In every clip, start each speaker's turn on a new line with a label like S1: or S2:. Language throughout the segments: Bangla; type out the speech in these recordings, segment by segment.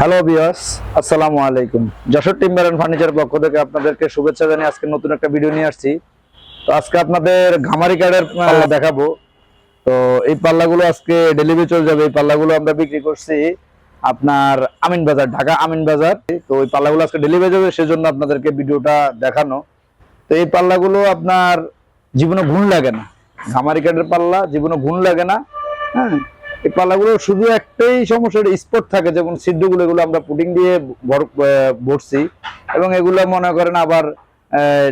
S1: হ্যালো বিয়াস আসসালামু আলাইকুম যশোর টিম্বার অ্যান্ড ফার্নিচার পক্ষ থেকে আপনাদেরকে শুভেচ্ছা জানিয়ে আজকে নতুন একটা ভিডিও নিয়ে আসছি। তো আজকে আপনাদের ঘামারি কার্ডের পাল্লা দেখাবো। তো এই পাল্লাগুলো আজকে ডেলিভারি চলে যাবে। এই পাল্লাগুলো আমরা বিক্রি করছি আপনার আমিন বাজার ঢাকা আমিন বাজার। তো ওই পাল্লাগুলো আজকে ডেলিভারি যাবে সেজন্য আপনাদেরকে ভিডিওটা দেখানো। তো এই পাল্লাগুলো আপনার জীবনে ঘুণ লাগে না। ঘামারি কার্ডের পাল্লা জীবনে ঘুণ লাগে না। হ্যাঁ? এই পাল্লাগুলো শুধু একটাই সমস্যা স্পট থাকে, যেমন সিদ্ধগুলো এগুলো আমরা পুটিং দিয়ে ভর- ভরছি। এবং এগুলো মনে করেন আবার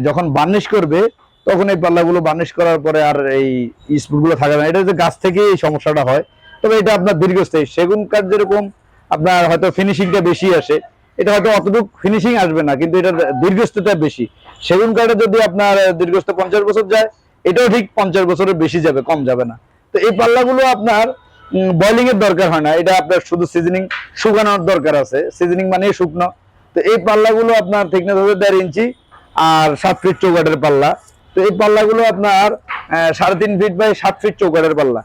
S1: যখন বার্নিশ করবে, তখন এই পাল্লাগুলো বার্নিশ করার পরে আর এই স্পটগুলো থাকে না। এটা যে গাছ থেকে এই সমস্যাটা হয়। তবে এটা আপনার দীর্ঘস্থায়ী। সেগুন কাঠ যেরকম আপনার হয়তো ফিনিশিংটা বেশি আসে, এটা হয়তো অতটুকু ফিনিশিং আসবে না, কিন্তু এটা দীর্ঘস্থতা বেশি। সেগুন কাঠে যদি আপনার দীর্ঘস্থ পঞ্চাশ বছর যায়, এটাও ঠিক পঞ্চাশ বছরের বেশি যাবে, কম যাবে না। তো এই পাল্লাগুলো আপনার বয়লিং এর দরকার হয় না। এটা আপনার শুধু সিজনিং শুকানোর দরকার আছে। সিজনিং মানে শুকনো। তো এই পাল্লাগুলো আপনার থিকনেস হবে দেড় ইঞ্চি আর সাত ফিট চৌকাটের পাল্লা। তো এই পাল্লাগুলো আপনার সাড়ে তিন ফিট বাই সাত ফিট চৌকাটের পাল্লা।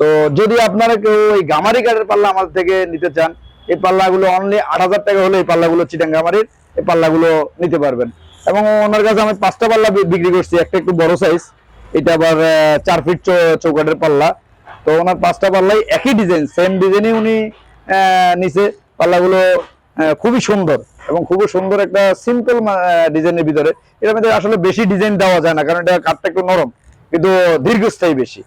S1: তো যদি আপনারা কেউ এই গামারি কাঠের পাল্লা আমাদের থেকে নিতে চান, এই পাল্লাগুলো অনলি আট হাজার টাকা হলে এই পাল্লাগুলো চিটাং গামারির, এই পাল্লাগুলো নিতে পারবেন। এবং ওনার কাছে আমি পাঁচটা পাল্লা বিক্রি করছি, একটা একটু বড় সাইজ এটা আবার চার ফিট চৌকাটের পাল্লা। তো ওনার পাঁচটা পাল্লাই একই ডিজাইন সেম ডিজাইনই উনি নিচে পাল্লাগুলো খুবই সুন্দর এবং খুবই সুন্দর একটা সিম্পল ডিজাইনের ভিতরে। এর মধ্যে আসলে বেশি ডিজাইন দেওয়া যায় না, কারণ এটা কাঠটা একটু নরম, কিন্তু দীর্ঘস্থায়ী বেশি।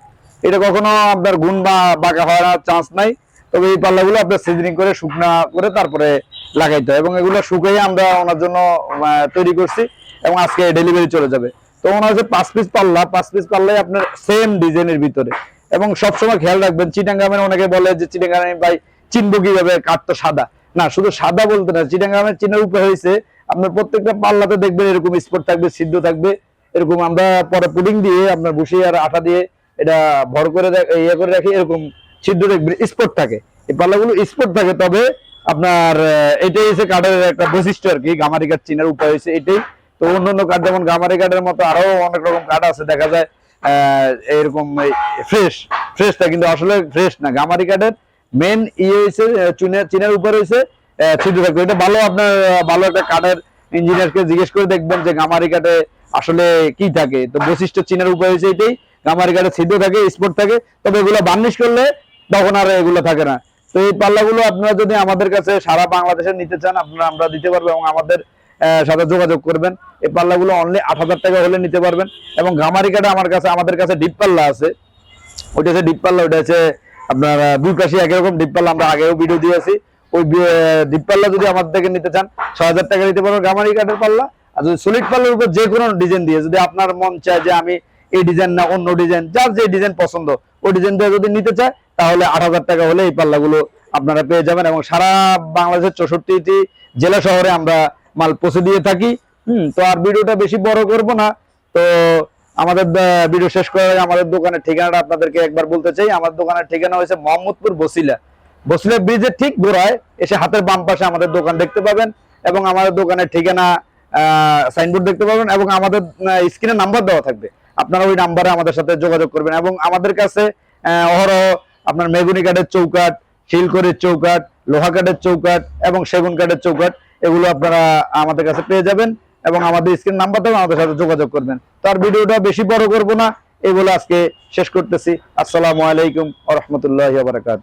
S1: এটা কখনো আপনার গুণ বা বাঁকা হওয়ার চান্স নাই। তবে এই পাল্লাগুলো আপনার সিজনিং করে, শুকনা করে তারপরে লাগাইতে হয় এবং এগুলো শুকাই আমরা ওনার জন্য তৈরি করছি এবং আজকে ডেলিভারি চলে যাবে। তো ওনার হচ্ছে পাঁচ পিস পাল্লা, পাঁচ পিস পাল্লাই আপনার সেম ডিজাইনের ভিতরে। এবং সবসময় খেয়াল রাখবেন চিটাঙ্গামের অনেকে বলে যে চিটাঙ্গামে ভাই চিনবো কীভাবে কাঠ তো সাদা। না, শুধু সাদা বলতে না চিটাঙ্গামের চিহ্নের উপরে হয়েছে, আপনার প্রত্যেকটা পাল্লাতে দেখবেন এরকম স্পট থাকবে সিদ্ধ থাকবে, এরকম আমরা পরে পুডিং দিয়ে আপনার বসিয়ে আর আটা দিয়ে এটা ভর করে ইয়ে করে রাখি, এরকম সিদ্ধ দেখবেন স্পট থাকে। এই পাল্লাগুলো স্পট থাকে, তবে আপনার এটাই হচ্ছে কাঠের একটা বৈশিষ্ট্য আর কি গামারি কাঠ চিনার উপায় হয়েছে এটাই। তো অন্য অন্য কাঠ, যেমন গামারি কাঠের মতো আরও অনেক রকম কাঠ আছে, দেখা যায় এরকম ফ্রেশ ফ্রেশটা কিন্তু আসলে ফ্রেশ না। গামারি কাঠের মেন ইয়ে হয়েছে চুনের চিনের উপর হয়েছে ছিদ্র থাকবে এটা ভালো আপনার ভালো একটা কাঠের ইঞ্জিনিয়ারকে জিজ্ঞেস করে দেখবেন যে গামারি কাঠে আসলে কি থাকে। তো বৈশিষ্ট্য চিনের উপর হয়েছে এটাই। গামারি কাঠে ছিদ্র থাকে স্পট থাকে। তবে এগুলো বার্নিশ করলে তখন আর এগুলো থাকে না। তো এই পাল্লাগুলো আপনারা যদি আমাদের কাছে সারা বাংলাদেশে নিতে চান, আপনারা, আমরা দিতে পারব এবং আমাদের সাথে যোগাযোগ করবেন। এই পাল্লাগুলো অনলি আট হাজার টাকা হলে নিতে পারবেন। এবং গামারি কাঠে আমার কাছে, আমাদের কাছে ডিপ পাল্লা আছে। ওইটা হচ্ছে ডিপ পাল্লা, ওইটা হচ্ছে আপনার দুই পাশে একই রকম ডিপ পাল্লা। আমরা আগেও ভিডিও দিয়েছি। ওই ডিপ পাল্লা যদি আমাদের থেকে নিতে চান, ছয় হাজার টাকা নিতে পারবেন গামারি কাঠের পাল্লা। আর যদি সলিড পাল্লার উপর যে কোনো ডিজাইন দিয়ে, যদি আপনার মন চায় যে আমি এই ডিজাইন না, অন্য ডিজাইন যার যে ডিজাইন পছন্দ, ওই ডিজাইন দিয়ে যদি নিতে চায়, তাহলে আট হাজার টাকা হলে এই পাল্লাগুলো আপনারা পেয়ে যাবেন। এবং সারা বাংলাদেশের চৌষট্টিটি জেলা শহরে আমরা মাল পৌঁছে দিয়ে থাকি। হুম, তো আর ভিডিওটা বেশি বড় করব না। তো আমাদের ভিডিও শেষ করার আমাদের দোকানের ঠিকানাটা আপনাদেরকে একবার বলতে চাই। আমার দোকানের ঠিকানা হয়েছে মোহাম্মদপুর বসিলা। বসিলা ব্রিজের ঠিক গোড়ায় এসে হাতের বাম পাশে আমাদের দোকান দেখতে পাবেন এবং আমাদের দোকানের ঠিকানা সাইনবোর্ড দেখতে পাবেন এবং আমাদের স্ক্রিনে নাম্বার দেওয়া থাকবে। আপনারা ওই নাম্বারে আমাদের সাথে যোগাযোগ করবেন এবং আমাদের কাছে অহরহ আপনার মেগুনি কাঠের চৌকাট শিলকরের চৌকাট লোহা কাঠের চৌকাট এবং সেগুন কাঠের চৌকাট এগুলো আপনারা আমাদের কাছে পেয়ে যাবেন এবং আমাদের স্ক্রিন নাম্বার দেবেন আমাদের সাথে যোগাযোগ করবেন। তো আর ভিডিওটা বেশি বড় করব না, এগুলো আজকে শেষ করতেছি। আসসালামু আলাইকুম আ রহমতুল্লাহ বারাকাত